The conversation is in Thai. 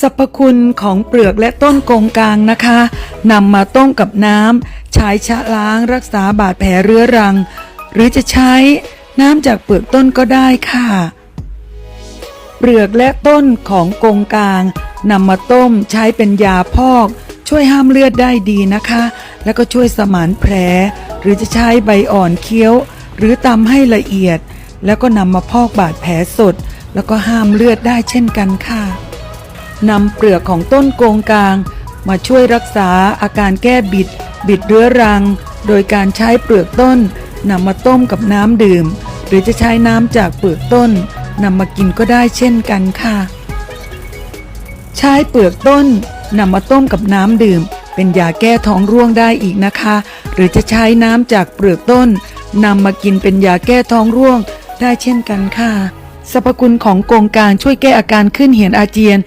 สรรพคุณของเปลือกและต้นกงกลางนะคะนำมาต้มกับน้ำใช้ชะล้างรักษาบาดแผลเรื้อรัง หรือจะใช้น้ำจากเปลือกต้นก็ได้ค่ะ เปลือกและต้นของกงกลางนำมาต้มใช้เป็นยาพอก ช่วยห้ามเลือดได้ดีนะคะ แล้วก็ช่วยสมานแผล หรือจะใช้ใบอ่อนเคี้ยว หรือตำให้ละเอียด แล้วก็นำมาพอกบาดแผลสด แล้วก็ห้ามเลือดได้เช่นกันค่ะ นำเปลือกของต้นโกงกลาง มาช่วยรักษาอาการแก้บิด บิดเรื้อรัง โดยการใช้เปลือกต้นนำมาต้มกับน้ำดื่ม หรือจะใช้น้ำจากเปลือกต้นนำมากินก็ได้เช่นกันค่ะ ใช้เปลือกต้นนำมาต้มกับน้ำดื่ม เป็นยาแก้ท้องร่วงได้อีกนะคะ หรือจะใช้น้ำจากเปลือกต้นนำมากินเป็นยาแก้ท้องร่วงได้เช่นกันค่ะสรรพคุณของกงกลางช่วยแก้อาการขึ้นเหียนอาเจียน